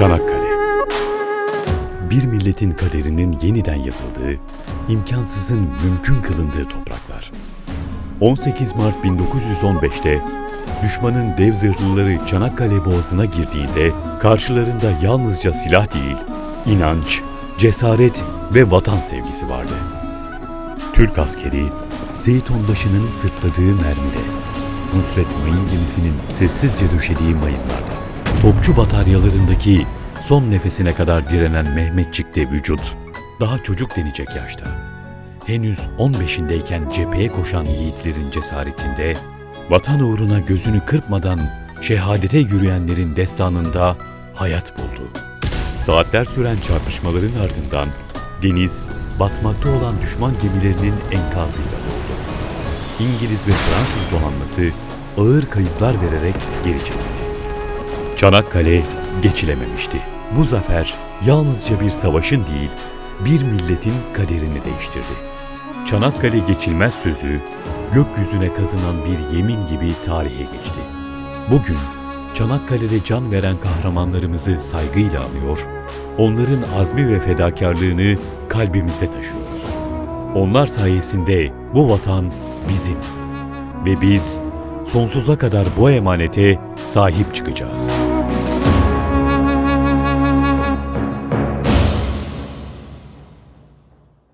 Çanakkale Bir milletin kaderinin yeniden yazıldığı, imkansızın mümkün kılındığı topraklar. 18 Mart 1915'te düşmanın dev zırhlıları Çanakkale Boğazı'na girdiğinde karşılarında yalnızca silah değil, inanç, cesaret ve vatan sevgisi vardı. Türk askeri Seyit Ondaşı'nın sırtladığı mermide, Nusret Mayın gemisinin sessizce döşediği mayınlarda, topçu bataryalarındaki son nefesine kadar direnen Mehmetçik'te vücut, daha çocuk denecek yaşta. Henüz 15'indeyken cepheye koşan yiğitlerin cesaretinde, vatan uğruna gözünü kırpmadan şehadete yürüyenlerin destanında hayat buldu. Saatler süren çarpışmaların ardından deniz batmakta olan düşman gemilerinin enkazıyla doldu. İngiliz ve Fransız donanması ağır kayıplar vererek geri çekildi. Çanakkale geçilememişti. Bu zafer yalnızca bir savaşın değil, bir milletin kaderini değiştirdi. Çanakkale geçilmez sözü gökyüzüne kazınan bir yemin gibi tarihe geçti. Bugün Çanakkale'de can veren kahramanlarımızı saygıyla anıyor, onların azmi ve fedakarlığını kalbimizde taşıyoruz. Onlar sayesinde bu vatan bizim ve biz sonsuza kadar bu emanete sahip çıkacağız.